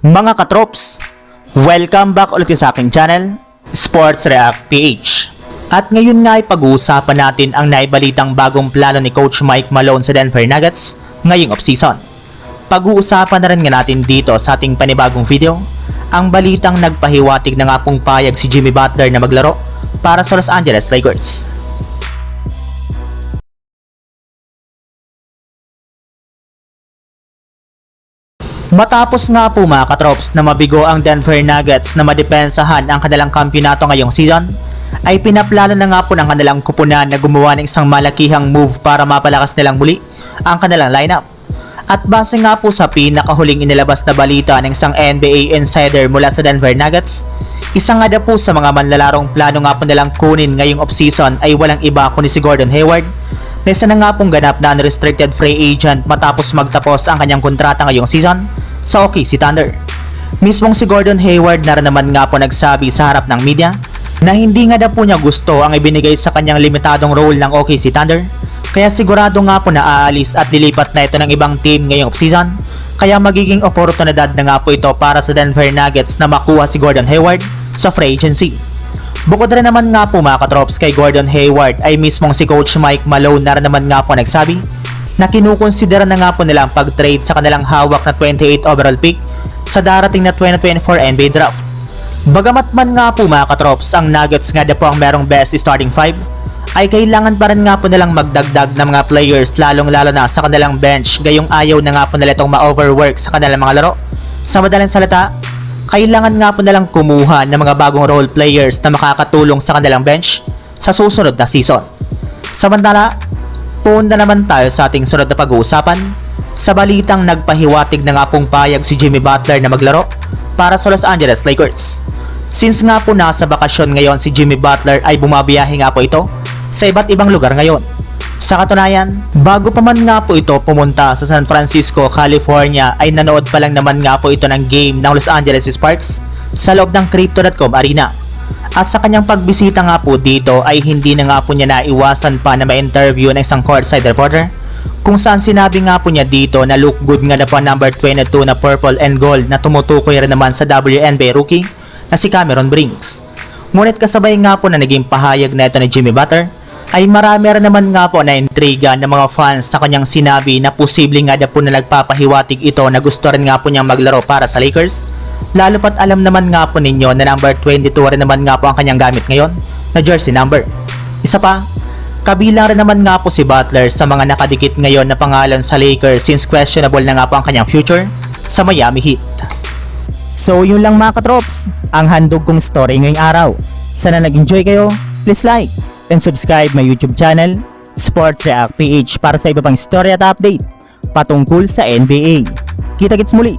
Mga katrops, welcome back ulit sa aking channel, Sports React PH. At ngayon nga ay pag-uusapan natin ang naibalitang bagong plano ni Coach Mike Malone sa Denver Nuggets ngayong offseason. Pag-uusapan na rin nga natin dito sa ating panibagong video, ang balitang nagpahiwatig na nga pong payag si Jimmy Butler na maglaro para sa Los Angeles Lakers. Matapos nga po mga katrops na mabigo ang Denver Nuggets na madepensahan ang kanilang kampyonato ngayong season, ay pinaplano na nga po ng kanilang kupunan na gumawa ng isang malakihang move para mapalakas nilang muli ang kanilang lineup. At base nga po sa pinakahuling inilabas na balita ng isang NBA insider mula sa Denver Nuggets, isa nga daw po sa mga manlalarong plano nga po nilang kunin ngayong offseason ay walang iba kundi si Gordon Hayward na isa na nga pong ganap na unrestricted free agent matapos magtapos ang kanyang kontrata ngayong season sa OKC Thunder. Mismong si Gordon Hayward na naman nga po nagsabi sa harap ng media na hindi nga daw po niya gusto ang ibinigay sa kanyang limitadong role ng OKC Thunder kaya sigurado nga po na aalis at lilipat na ito ng ibang team ngayong offseason kaya magiging oportunidad na nga po ito para sa Denver Nuggets na makuha si Gordon Hayward sa free agency. Bukod rin naman nga po mga katrops kay Gordon Hayward ay mismong si Coach Mike Malone na naman nga po nagsabi na kinukonsidera na nga po nila ang pag-trade sa kanilang hawak na 28 overall pick sa darating na 2024 NBA Draft. Bagamat man nga po mga katrops ang Nuggets nga na po ang merong best starting 5 ay kailangan pa rin nga po nilang magdagdag ng mga players lalong lalo na sa kanilang bench gayong ayaw na nga po nila itong ma-overwork sa kanilang mga laro. Sa madaling salita, kailangan nga po nilang kumuha ng mga bagong role players na makakatulong sa kanilang bench sa susunod na season. Samantala, punta naman tayo sa ating sunod na pag-uusapan sa balitang nagpahiwatig na nga pong payag si Jimmy Butler na maglaro para sa Los Angeles Lakers. Since nga po nasa bakasyon ngayon si Jimmy Butler ay bumabiyahe nga po ito sa iba't ibang lugar ngayon. Sa katunayan, bago pa man nga po ito pumunta sa San Francisco, California ay nanood pa lang naman nga po ito ng game ng Los Angeles Sparks sa loob ng Crypto.com Arena. At sa kanyang pagbisita nga po dito ay hindi na nga po niya naiwasan pa na ma-interview ng isang courtside reporter kung saan sinabi nga po niya dito na look good nga na po number 22 na purple and gold na tumutukoy rin naman sa WNBA rookie na si Cameron Brinks. Ngunit kasabay nga po na naging pahayag na ito ni Jimmy Butler ay marami rin naman nga po na intriga ng mga fans na kanyang sinabi na posible nga na po na nagpapahiwatig ito na gusto rin nga po niyang maglaro para sa Lakers. Lalo pat alam naman nga po ninyo na number 22 rin naman nga po ang kanyang gamit ngayon na jersey number. Isa pa, kabilang rin naman nga po si Butler sa mga nakadikit ngayon na pangalan sa Lakers since questionable na nga po ang kanyang future sa Miami Heat. So yun lang mga katrops, ang handog kong story ngayong araw. Sana nag-enjoy kayo, please like and subscribe my YouTube channel, Sports React PH para sa iba pang story at update patungkol sa NBA. Kita-kits muli